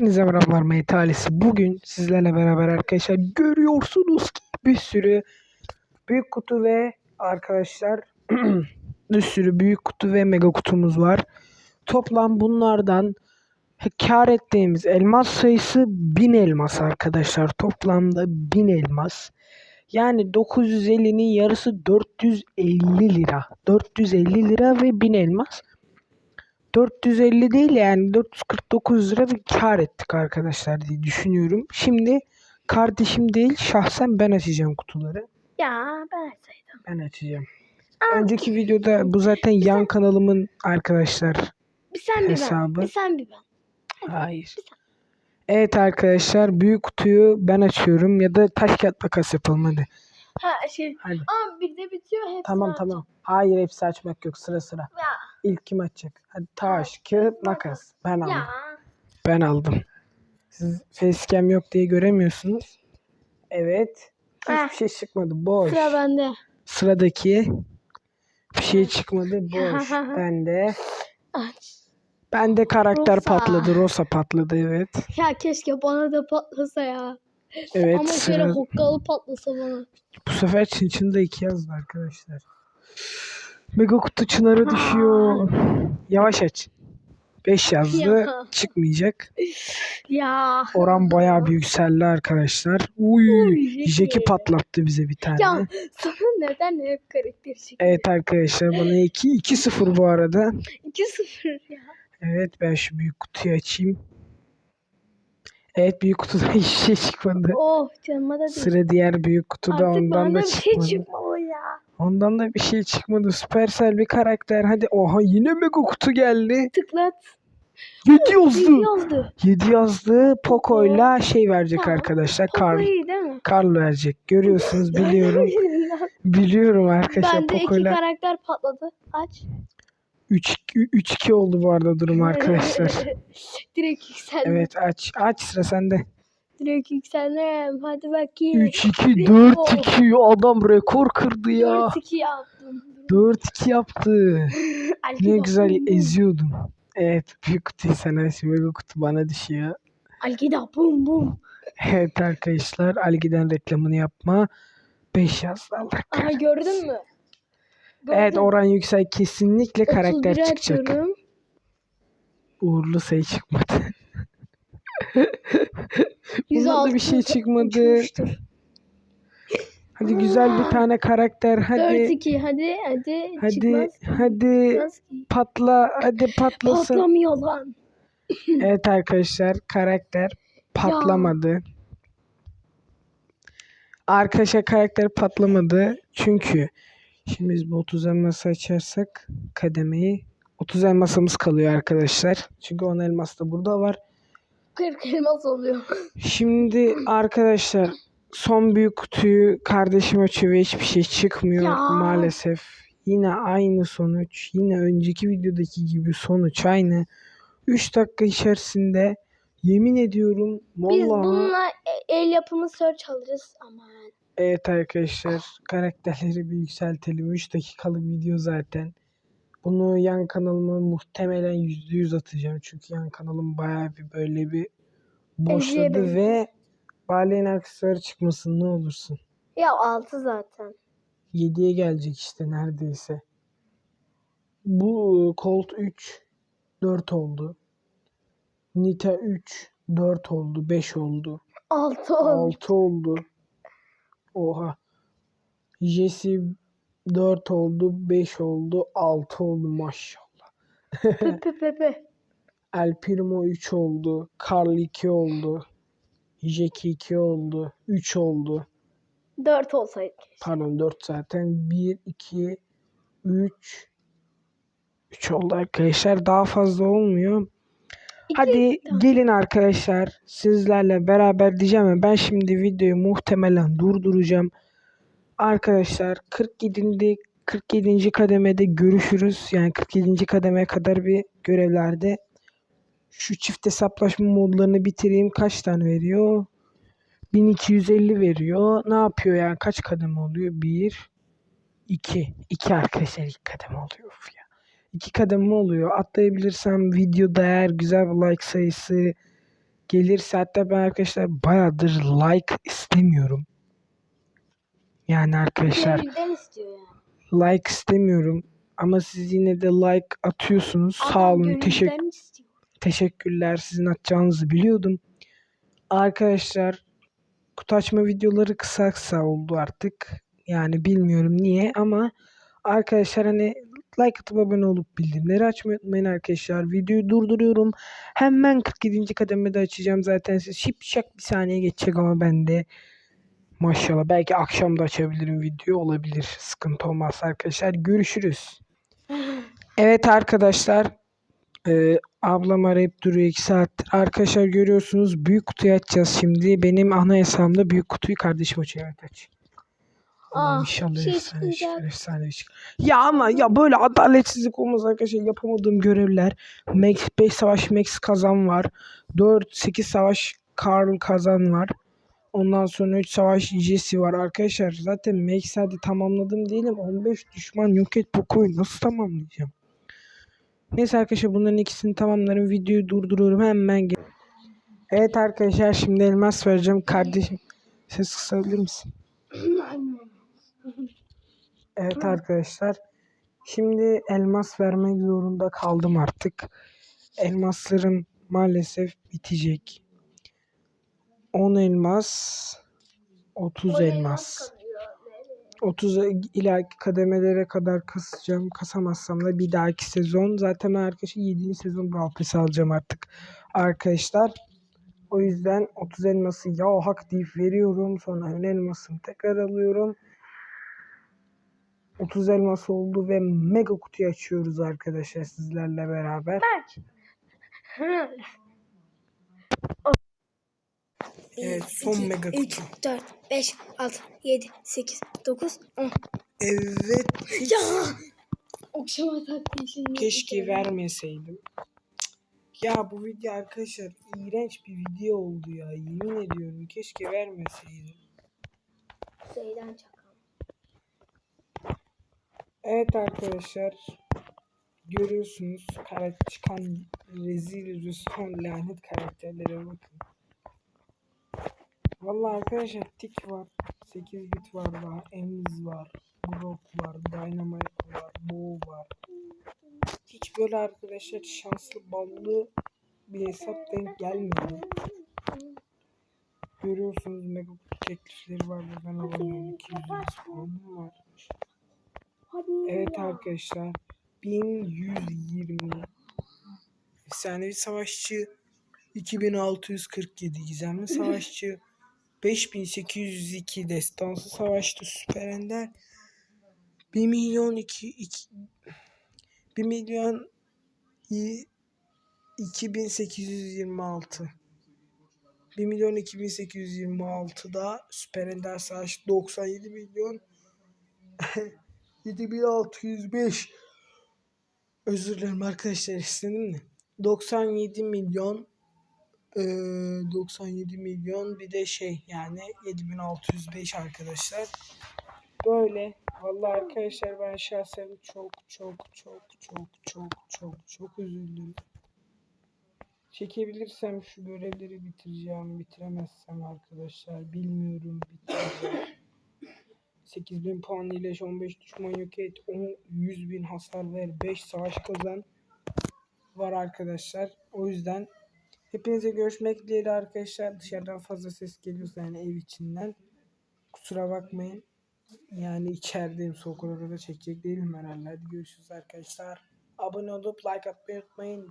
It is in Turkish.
Hepinize merhabalar Mete ailesi. Bugün sizlerle beraber arkadaşlar görüyorsunuz ki bir sürü büyük kutu ve arkadaşlar bir sürü büyük kutu ve mega kutumuz var. Toplam bunlardan kar ettiğimiz elmas sayısı 1000 elmas arkadaşlar. Toplamda 1000 elmas. Yani 950'nin yarısı 450 lira. 450 lira ve 1000 elmas. 450 değil yani 449 lira bir kar ettik arkadaşlar diye düşünüyorum. Şimdi kardeşim değil şahsen ben açacağım kutuları. Ya ben açsaydım. Ben açacağım. Aa, Önceki videoda bu zaten yan kanalımın arkadaşlar. bir sen bir ben. hesabı. Bir sen bir ben. Hayır. Evet arkadaşlar büyük kutuyu ben açıyorum ya da taş kağıt makas yapalım hadi. Ha şey. Hadi. Ama bir de bitiyor hepsi. Tamam tamam. Hayır hepsi açmak yok sıra sıra. Ya. İlk kim açacak? Hadi taş, kağıt, makas. Ben aldım. Ya. Ben aldım. Siz facecam yok diye göremiyorsunuz. Evet. Heh. Hiçbir şey çıkmadı. Boş. Sıra bende. Sıradaki bir şey çıkmadı. Boş. Bende. Bende karakter Rosa. patladı. Rosa patladı evet. Ya keşke bana da patlasa ya. Evet Ama şöyle sıra. hokkalı patlasa bana. Bu sefer Çin Çin'de iki yazdı arkadaşlar. Mega kutu Çınar'a düşüyor. Yavaş aç. 5 yazdı. Ya. Çıkmayacak. Ya. Oran bayağı bir yükseldi arkadaşlar. Uy. Jeki. patlattı bize bir tane. Ya sana neden hep karakter çıkıyor? Evet arkadaşlar bana 2 2-0 bu arada. 2-0 ya. Evet ben şu büyük kutuyu açayım. Evet büyük kutuda hiçbir şey çıkmadı. Oh canıma da değil. Sıra diğer büyük kutuda Artık ondan bana da bir şey çıkmadı. ya. Ondan da bir şey çıkmadı. Süpersel bir karakter. Hadi oha yine mega kutu geldi. Tıklat. 7 yazdı. Bir yazdı. 7 yazdı. Poco'yla şey verecek Tamam. arkadaşlar. Poco Karl. iyi değil mi? Karl verecek. Görüyorsunuz biliyorum. biliyorum arkadaşlar Bende iki Poco'yla. karakter patladı. Aç. 3 3-2 oldu bu arada durum arkadaşlar. Direkt yükseldim. Evet aç. Aç sıra sende. Direkt yükseldim. Hadi bakayım. 3-2 4-2 adam rekor kırdı ya. 4-2 yaptım. 4-2 yaptı. Ne güzel eziyordum. Evet büyük kutuyu aç. Mega kutu bana düşüyor. Algida bum bum. Evet arkadaşlar Algi'den reklamını yapma. 5 yazdı Allah Aha gördün mü? Evet Gördün. Orhan Yüksel kesinlikle karakter 31'e çıkacak. atıyorum. Uğurlu sayı çıkmadı. 106 Bunda da bir şey çıkmadı. uçmuştur. Hadi güzel bir tane karakter. Hadi 4-2 hadi hadi. hadi Çıkmaz. hadi Çıkmaz patla. Hadi patlasın. Patlamıyor lan. Evet arkadaşlar karakter patlamadı. Arkadaşlar karakter patlamadı. Çünkü şimdi biz bu 30 elması açarsak kademeyi 30 elmasımız kalıyor arkadaşlar. Çünkü 10 elmas da burada var. 40 elmas oluyor. Şimdi arkadaşlar son büyük kutuyu kardeşim açıyor ve hiçbir şey çıkmıyor Ya. maalesef. Yine aynı sonuç. Yine önceki videodaki gibi sonuç aynı. 3 dakika içerisinde yemin ediyorum Biz vallahi bununla e- el yapımı search alırız aman. evet arkadaşlar karakterleri bir yükseltelim. 3 dakikalık video zaten. Bunu yan kanalıma muhtemelen %100 atacağım. Çünkü yan kanalım bayağı bir böyle bir boşladı ve Balerin aksesuarı çıkmasın ne olursun. Ya 6 zaten. 7'ye gelecek işte neredeyse. Bu Colt 3 4 oldu. Nita 3 4 oldu. 5 oldu. 6 oldu. 6 oldu. Oha. Jesse 4 oldu. 5 oldu. 6 oldu maşallah. Pepe pepe. El Primo 3 oldu. Carl 2 oldu. Jackie 2 oldu. 3 oldu. 4 olsaydı. Pardon 4 zaten. 1, 2, 3. 3 oldu arkadaşlar. Daha fazla olmuyor. Hadi gelin arkadaşlar. Sizlerle beraber diyeceğim ama ben şimdi videoyu muhtemelen durduracağım. Arkadaşlar 47. 47. kademede görüşürüz. Yani 47. kademeye kadar bir görevlerde şu çift hesaplaşma modlarını bitireyim. Kaç tane veriyor? 1250 veriyor. Ne yapıyor yani? Kaç kademe oluyor? 1 2 2 arkadaşlar 2 kademe oluyor. Uf ya. 2 kademe oluyor. Atlayabilirsem videoda eğer güzel bir like sayısı gelirse hatta ben arkadaşlar bayağıdır like istemiyorum. Yani arkadaşlar Gönülden istiyor yani. like istemiyorum ama siz yine de like atıyorsunuz. Sağ Adam olun. gönülden Teşekkür istiyor. teşekkürler. Sizin atacağınızı biliyordum. Arkadaşlar kutu açma videoları kısa kısa oldu artık. Yani bilmiyorum niye ama arkadaşlar hani like atıp abone olup bildirimleri açmayı unutmayın arkadaşlar. Videoyu durduruyorum. Hemen 47. kademede açacağım zaten. Siz şipşak bir saniye geçecek ama ben de maşallah belki akşam da açabilirim video olabilir. Sıkıntı olmaz arkadaşlar. Görüşürüz. Evet arkadaşlar. Ee, ablam arayıp duruyor 2 saattir. Arkadaşlar görüyorsunuz büyük kutuyu açacağız şimdi. Benim ana hesabımda büyük kutuyu kardeşim açıyor. Evet aç. Aa, inşallah bir şey efsane. Ya ama ya böyle adaletsizlik olmaz arkadaşlar. Yapamadığım görevler. Max 5 savaş Max kazan var. 4 8 savaş Karl kazan var. Ondan sonra 3 savaş Jesse var arkadaşlar. Zaten Max hadi tamamladım diyelim. 15 düşman yok et bu koyu nasıl tamamlayacağım? Neyse arkadaşlar bunların ikisini tamamlarım. Videoyu durduruyorum hemen. gel- Evet arkadaşlar şimdi elmas vereceğim. Kardeşim ses kısabilir misin? Evet arkadaşlar. Şimdi elmas vermek zorunda kaldım artık. Elmaslarım maalesef bitecek. 10 elmas, 30 elmas. 30 ileriki kademelere kadar kasacağım. Kasamazsam da bir dahaki sezon. Zaten ben arkadaşlar 7. sezon Brawl Pass alacağım artık. Arkadaşlar. O yüzden 30 elması ya hak deyip veriyorum. Sonra ön elmasını tekrar alıyorum. 30 elmas oldu ve mega kutuyu açıyoruz arkadaşlar sizlerle beraber. Evet son mega kutu. 3, 4, 5, 6, 7, 8, 9, 10. Evet Ya! Okşama taktiği keşke vermeseydim. Ya bu video arkadaşlar iğrenç bir video oldu ya. Yemin ediyorum keşke vermeseydim. Zeydan çakal. Evet arkadaşlar görüyorsunuz kara çıkan rezil rüsvan lanet karakterlere bakın. Vallahi arkadaşlar tik var, 8 bit var daha, Emiz var, Brock var, Dynamite var, Bo var. Hiç böyle arkadaşlar şanslı ballı bir hesap denk gelmedi. Görüyorsunuz mega teklifleri var ve ben alamıyorum. 200 puanım var. Evet arkadaşlar 1120 efsanevi savaşçı 2647 gizemli savaşçı 5802 destansı savaşçı süper ender. 1 milyon 2, 2 1 milyon i- 2826 1 milyon 2826'da süper ender savaşçı 97 milyon 7605 özür dilerim arkadaşlar istedim de. 97 milyon eee, 97 milyon bir de şey yani 7605 arkadaşlar. Böyle. Vallahi arkadaşlar ben şahsen çok çok çok çok çok çok çok üzüldüm. Çekebilirsem şu görevleri bitireceğim bitiremezsem arkadaşlar bilmiyorum bitireceğim. 8000 puan iyileş 15 düşman yok et 10 100 bin hasar ver 5 savaş kazan var arkadaşlar. O yüzden hepinize görüşmek dileğiyle arkadaşlar. Dışarıdan fazla ses geliyorsa yani ev içinden. Kusura bakmayın. Yani içerideyim. Soğuk odada çekecek değilim herhalde. Hadi görüşürüz arkadaşlar. Abone olup like atmayı unutmayın